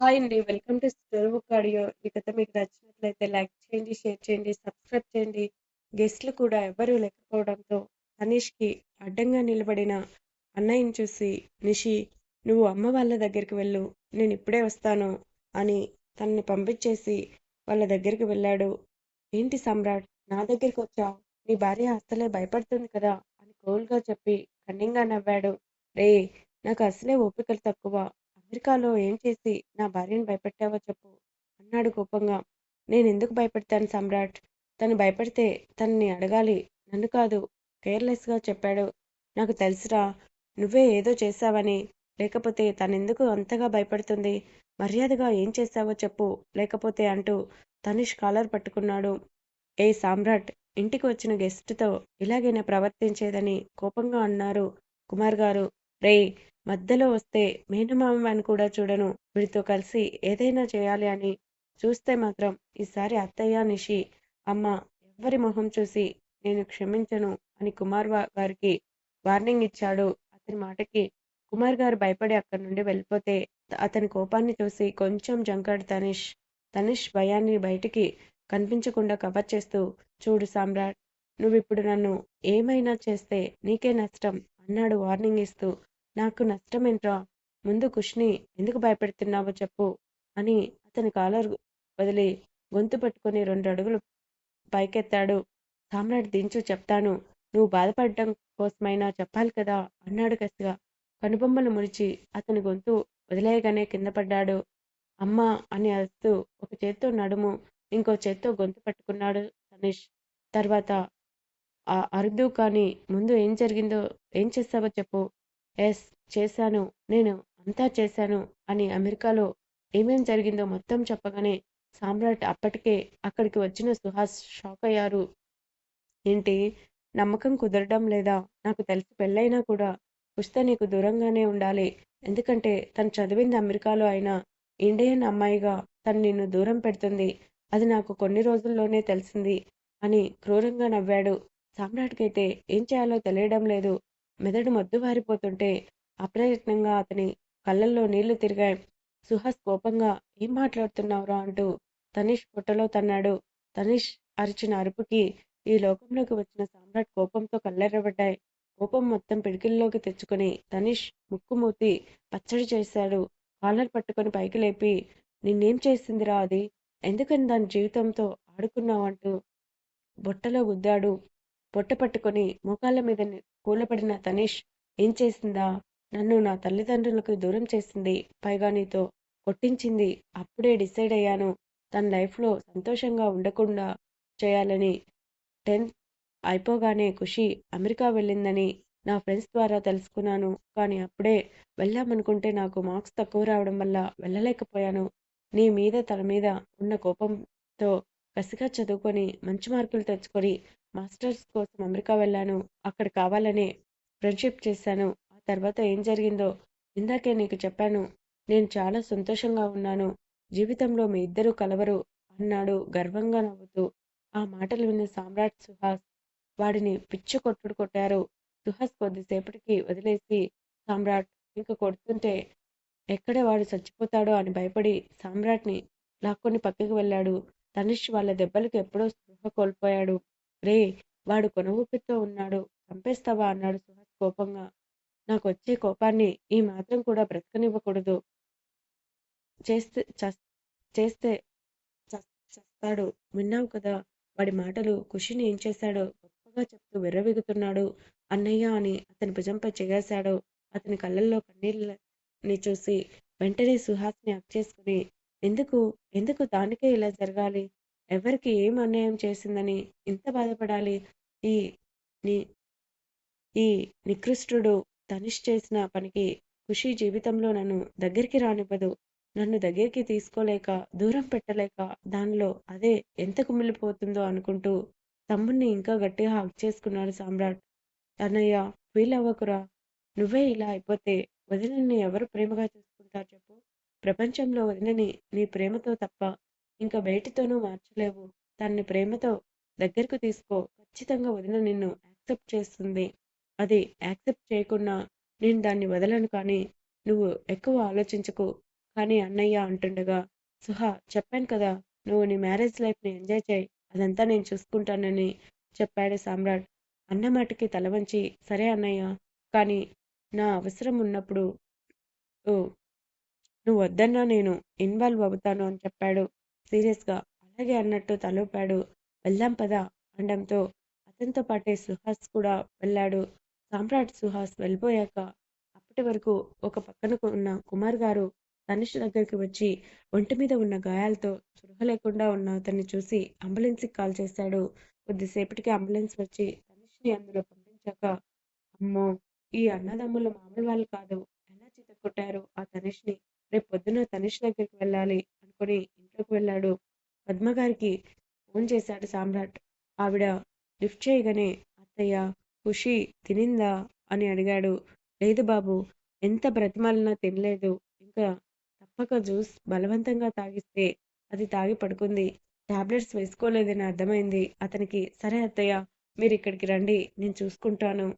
Hi అండి. Welcome to story book audio. ఈ కథ మీకు నచ్చినట్లయితే లైక్ చేయండి, షేర్ చేయండి, సబ్స్క్రైబ్ చేయండి. గెస్ట్‌లు కూడా ఎవ్వరూ లేకపోవడంతో కి అడ్డంగా నిలబడిన అన్నయ్యని చూసి నిషి నువ్వు అమ్మ వాళ్ళ దగ్గరికి వెళ్ళు. నేను ఇప్పుడే వస్తాను అని తనని పంపించేసి వాళ్ళ దగ్గరికి వెళ్ళాడు. ఏంటి సమ్రాట్ నా దగ్గరికొచ్చావ్? నీ భార్య అసలే భయపడుతుంది కదా అని కోల్గా చెప్పి కన్నింగా నవ్వాడు. రేయ్! నాకు అసలే ఓపికలు తక్కువ. అమెరికాలో ఏం చేసి నా భార్యను భయపెట్టావో చెప్పు అన్నాడు కోపంగా. నేను ఎందుకు భయపెడతాను సమ్రాట్? తను భయపడితే తనని అడగాలి నన్ను కాదు కేర్లెస్‌గా చెప్పాడు. నాకు తెలుసురా నువ్వే ఏదో చేశావని. లేకపోతే తనెందుకు అంతగా భయపడుతుంది? మర్యాదగా ఏం చేశావో చెప్పు లేకపోతే అంటూ తనిష్ కాలర్ పట్టుకున్నాడు. ఏ సామ్రాట్ ఇంటికి వచ్చిన గెస్ట్‌తో ఇలాగైనా ప్రవర్తించేదని కోపంగా అన్నారు కుమార్ గారు రే మధ్యలో వస్తే మేనమామని కూడా చూడను. వీడితో కలిసి ఏదైనా చేయాలి అని చూస్తే మాత్రం ఈసారి అత్తయ్య, నిషి, అమ్మ ఎవ్వరి మొహం చూసి నేను క్షమించను అని కుమార్ గారికి వార్నింగ్ ఇచ్చాడు. అతని మాటకి కుమార్ గారు భయపడి అక్కడి నుండి వెళ్ళిపోతే అతని కోపాన్ని చూసి కొంచెం జంకాడు తనిష్ తనిష్ భయాన్ని బయటికి కనిపించకుండా కవర్ చేస్తూ చూడు సామ్రాట్ నువ్వు ఇప్పుడు నన్ను ఏమైనా చేస్తే నీకే నష్టం అన్నాడు వార్నింగ్ ఇస్తూ. నాకు నష్టమేంట్రా? ముందు కుష్ని ఎందుకు భయపెడుతున్నావో చెప్పు అని అతని కాలర్ వదిలి గొంతు పట్టుకుని రెండు అడుగులు పైకెత్తాడు. సామ్రాట్ దించు చెప్తాను. నువ్వు బాధపడటం కోసమైనా చెప్పాలి కదా అన్నాడు కసిగా. కనుబొమ్మలు ముడిచి అతని గొంతు వదిలేయగానే కింద పడ్డాడు. అమ్మా అని అరుస్తూ ఒక చేత్తో నడుము, ఇంకో చేత్తో గొంతు పట్టుకున్నాడు సనీష్ తర్వాత ఆ అరుదు కానీ ముందు ఏం జరిగిందో ఏం చేస్తావో చెప్పు. ఎస్ చేశాను. నేను అంతా చేశాను అని అమెరికాలో ఏమేం జరిగిందో మొత్తం చెప్పగానే సామ్రాట్ అప్పటికే అక్కడికి వచ్చిన సుహాస్ షాక్ అయ్యారు ఏంటి? నమ్మకం కుదరడం లేదా? నాకు తెలిసి పెళ్ళైనా కూడా కుష్త నీకు దూరంగానే ఉండాలి. ఎందుకంటే తను చదివింది అమెరికాలో అయినా ఇండియన్ అమ్మాయిగా తను నిన్ను దూరం పెడుతుంది. అది నాకు కొన్ని రోజుల్లోనే తెలిసింది అని క్రూరంగా నవ్వాడు. సామ్రాట్‌కైతే ఏం చేయాలో తెలియడం లేదు. మెదడు మద్దుబారిపోతుంటే అప్రయత్నంగా అతని కళ్ళల్లో నీళ్ళు తిరిగాయి. సుహాస్ కోపంగా ఏం మాట్లాడుతున్నావురా అంటూ తనీష్ పొట్టలో తన్నాడు. తనీష్ అరిచిన అరుపుకి ఈ లోకంలోకి వచ్చిన సామ్రాట్ కోపంతో కళ్ళెర్రబడ్డాయి. కోపం మొత్తం పిడికిల్లోకి తెచ్చుకుని తనీష్ ముక్కు మూతి పచ్చడి చేశాడు. కాలర్ పట్టుకొని పైకి లేపి నిన్నేం చేసిందిరా అది? ఎందుకని దాని జీవితంతో ఆడుకున్నావంటూ బొట్టలో గుద్దాడు. పొట్ట పట్టుకుని మోకాళ్ళ మీద కూలబడిన తనీష్ ఏం చేసిందా? నన్ను నా తల్లిదండ్రులకు దూరం చేసింది. పైగా నీతో కొట్టించింది. అప్పుడే డిసైడ్ అయ్యాను తన లైఫ్లో సంతోషంగా ఉండకుండా చేయాలని. టెన్త్ అయిపోగానే ఖుషి అమెరికా వెళ్ళిందని నా ఫ్రెండ్స్ ద్వారా తెలుసుకున్నాను. కానీ అప్పుడే వెళ్ళామనుకుంటే నాకు మార్క్స్ తక్కువ రావడం వల్ల వెళ్ళలేకపోయాను. నీ మీద తన మీద ఉన్న కోపంతో కసిగా చదువుకొని మంచి మార్కులు తెచ్చుకొని మాస్టర్స్ కోసం అమెరికా వెళ్ళాను. అక్కడ కావాలనే ఫ్రెండ్షిప్ చేశాను. ఆ తర్వాత ఏం జరిగిందో ఇందాకే నీకు చెప్పాను. నేను చాలా సంతోషంగా ఉన్నాను. జీవితంలో మీ ఇద్దరూ కలవరు అన్నాడు గర్వంగా నవ్వుతూ. ఆ మాటలు విన్న సామ్రాట్, సుహాస్ వాడిని పిచ్చి కొట్టుడు కొట్టారు. సుహాస్ కొద్దిసేపటికి వదిలేసి సామ్రాట్ ఇంక కొడుతుంటే ఎక్కడ వాడు చచ్చిపోతాడో అని భయపడి సామ్రాట్ని లాక్కొని పక్కకి వెళ్ళాడు. తనిష్ వాళ్ళ దెబ్బలకు ఎప్పుడో స్పృహ కోల్పోయాడు. రే వాడు కొనఊపిరితో ఉన్నాడు. చంపేస్తావా అన్నాడు సుహాస్ కోపంగా. నాకు వచ్చే కోపాన్ని ఈ మాత్రం కూడా బ్రతకనివ్వకూడదు. చేస్తే చేస్తే చస్తాడు. విన్నావు కదా వాడి మాటలు ఖుషిని ఏం చేశాడో గొప్పగా చెప్తూ విర్రవిగుతున్నాడు అన్నయ్య అని అతని భుజంపై చెయ్యేశాడు. అతని కళ్ళల్లో కన్నీళ్ళని చూసి వెంటనే సుహాస్ని అప్ చేసుకుని ఎందుకు ఎందుకు దానికే ఇలా జరగాలి? ఎవరికి ఏం అన్యాయం చేసిందని ఇంత బాధపడాలి? ఈ ని ఈ నికృష్టుడు తనిష్ చేసిన పనికి ఖుషి జీవితంలో నన్ను దగ్గరికి రానివ్వదు. నన్ను దగ్గరికి తీసుకోలేక, దూరం పెట్టలేక దానిలో అదే ఎంత కుమిలిపోతుందో అనుకుంటూ తమ్ముణ్ణి ఇంకా గట్టిగా హాక్ చేసుకున్నాడు సామ్రాట్. అన్నయ్య ఫీల్ అవ్వకురా. నువ్వే ఇలా అయిపోతే వదినని ఎవరు ప్రేమగా చూసుకుంటారు చెప్పు? ప్రపంచంలో వదినని నీ ప్రేమతో తప్ప ఇంకా వేటితోనూ మార్చలేవు. తన్ని ప్రేమతో దగ్గరకు తీసుకో. ఖచ్చితంగా వదిన నిన్ను యాక్సెప్ట్ చేస్తుంది. అది యాక్సెప్ట్ చేయకుండా నేను దాన్ని వదలను కానీ నువ్వు ఎక్కువ ఆలోచించకు. కానీ అన్నయ్య అంటుండగా సుహా చెప్పాను కదా నువ్వు నీ మ్యారేజ్ లైఫ్ని ఎంజాయ్ చేయి అదంతా నేను చూసుకుంటానని చెప్పాడు సామ్రాట్ అన్న మాటకి తల వంచి సరే అన్నయ్య కానీ నా అవసరం ఉన్నప్పుడు నువ్వు వద్దన్నా నేను ఇన్వాల్వ్ అవుతాను అని చెప్పాడు సీరియస్గా అలాగే అన్నట్టు తలూపాడు. వెళ్దాం పదా అనడంతో అతనితో పాటే సుహాస్ కూడా వెళ్ళాడు. సామ్రాట్ సుహాస్ వెళ్ళిపోయాక అప్పటి వరకు ఒక పక్కన ఉన్న కుమార్ గారు తనిష్ దగ్గరికి వచ్చి ఒంటి మీద ఉన్న గాయాలతో స్పృహ లేకుండా ఉన్న అతన్ని చూసి అంబులెన్స్కి కాల్ చేశాడు. కొద్దిసేపటికి అంబులెన్స్ వచ్చి తనిష్ని అందులో పంపించాక అమ్మో ఈ అన్నదమ్ములు మామూలు వాళ్ళు కాదు. ఎలా చితక్కొట్టారు ఆ తనిష్ని? రేపు పొద్దున తనిష్ దగ్గరికి వెళ్ళాలి అనుకుని ఇంట్లోకి వెళ్ళాడు. పద్మగారికి ఫోన్ చేశాడు సామ్రాట్. ఆవిడ లిఫ్ట్ చేయగానే అత్తయ్య ఖుషి తినిందా? అని అడిగాడు. లేదు బాబు ఎంత బ్రతిమాలినా తినలేదు. ఇంకా తప్పక జ్యూస్ బలవంతంగా తాగిస్తే అది తాగి పడుకుంది. టాబ్లెట్స్ వేసుకోలేదని అర్థమైంది. అతనికి సరే అత్తయ్య మీరు ఇక్కడికి రండి నేను చూసుకుంటాను.